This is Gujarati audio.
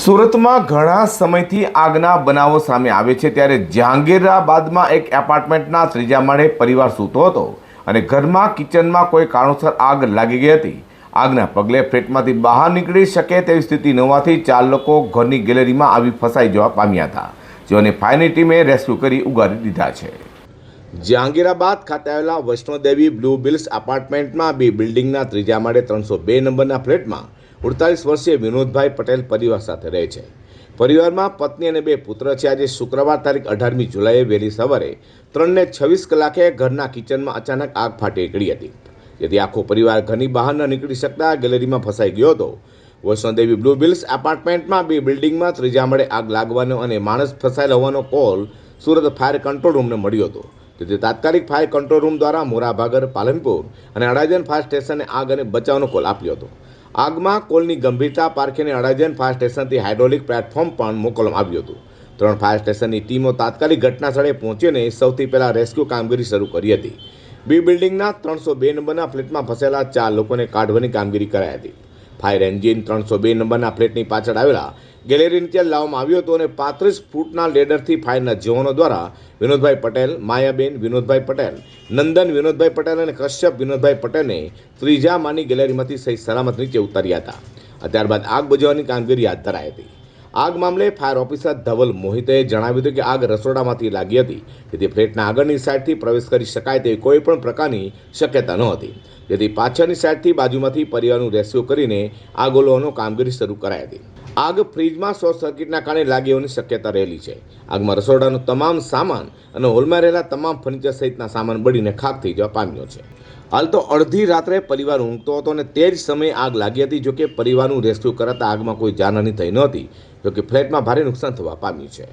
સુરતમાં ઘણા સમયથી આગના બનાવો સામે આવે છે ત્યારે જહાંગીરાબાદમાં એક એપાર્ટમેન્ટના ત્રીજા માળે પરિવાર સૂતો હતો અને ઘરમાં, કિચનમાં કોઈ કારણોસર આગ લાગી ગઈ હતી. આગના પગલે ફ્લેટમાંથી બહાર નીકળી શકે તેવી સ્થિતિ ન હોવાથી ચાર લોકો ઘરની ગેલેરીમાં આવી ફસાઈ જવા પામ્યા હતા, જેઓને ફાયરની ટીમે રેસ્ક્યુ કરી ઉગારી દીધા છે. જહાંગીરાબાદ ખાતે આવેલા વૈષ્ણોદેવી બ્લુ બિલ્સ એપાર્ટમેન્ટમાં બી બિલ્ડિંગના ત્રીજા માળે ત્રણસો બે નંબરના ફ્લેટમાં અડતાલીસ વર્ષીય વિનોદભાઈ પટેલ પરિવાર સાથે રહે છે. પરિવારમાં પત્ની અને બે પુત્ર છે. આજે શુક્રવાર તારીખ અઢારમી જુલાઈએ વહેલી સવારે ત્રણને છવ્વીસ કલાકે ઘરના કિચનમાં અચાનક આગ ફાટી નીકળી હતી. જેથી આખો પરિવાર ઘરની બહાર ન નીકળી શકતા ગેલેરીમાં ફસાઈ ગયો હતો. વૈષ્ણોદેવી બ્લુ બિલ્સ એપાર્ટમેન્ટમાં બે બિલ્ડિંગમાં ત્રીજા માળે આગ લાગવાનો અને માણસ ફસાયેલ હોવાનો કોલ સુરત ફાયર કંટ્રોલ રૂમને મળ્યો હતો. તેથી તાત્કાલિક ફાયર કંટ્રોલ રૂમ દ્વારા મોરાભાગર, પાલનપુર અને અડાજન ફાયર સ્ટેશને આગ અને બચાવનો કોલ આપ્યો હતો. આગમાં કોલની ગંભીરતા પારખીને અડાજણ ફાયર સ્ટેશનથી હાઇડ્રોલિક પ્લેટફોર્મ પણ મોકલવામાં આવ્યું હતું. ત્રણ ફાયર સ્ટેશનની ટીમો તાત્કાલિક ઘટના સ્થળે પહોંચીને સૌથી પહેલાં રેસ્ક્યુ કામગીરી શરૂ કરી હતી. બી બિલ્ડિંગના ત્રણસો બે નંબરના ફ્લેટમાં ફસેલા ચાર લોકોને કાઢવાની કામગીરી કરાઈ હતી. ફાયર એન્જિન ત્રણસો બે નંબરના ફ્લેટની પાછળ આવેલા ગેલેરી નીચે લાવવામાં આવ્યો હતો અને પાંત્રીસ ફૂટના લેડરથી ફાયરના જવાનો દ્વારા વિનોદભાઈ પટેલ, માયાબેન વિનોદભાઈ પટેલ, નંદન વિનોદભાઈ પટેલ અને કશ્યપ વિનોદભાઈ પટેલને ત્રીજા માની ગેલેરીમાંથી સહી સલામત નીચે ઉતાર્યા હતા. ત્યારબાદ આગ બુઝાવવાની કામગીરી હાથ ધરાઈ હતી. આગ મામલે ફાયર ઓફિસર ધવલ મોહિતે જણાવ્યું હતું કે આગ રસોડામાંથી લાગી હતી તેથી ફ્લેટના આગળની સાઈડથી પ્રવેશ કરી શકાય તેવી કોઈ પણ પ્રકારની શક્યતા ન હતી. જેથી પાછળની સાઈડથી બાજુમાંથી પરિવારનું રેસ્ક્યુ કરીને આગ ઓલવાનો કામગીરી શરૂ કરાઈ હતી. આગ ફ્રીજમાં શોર્ટ સર્કિટના કારણે લાગી હોવાની શક્યતા રહેલી છે. આગમાં રસોડાનો તમામ સામાન અને હોલમાં રહેલા તમામ ફર્નિચર સહિતના સામાન બળીને ખાક થઈ જવા પામ્યો છે. હાલ તો અડધી રાત્રે પરિવાર ઊંઘતો હતો અને તે જ સમયે આગ લાગી હતી, જોકે પરિવારનું રેસ્ક્યુ કરાતા આગમાં કોઈ જાનહાની થઈ નહોતી જોકે ફ્લેટમાં ભારે નુકસાન થવા પામ્યું છે.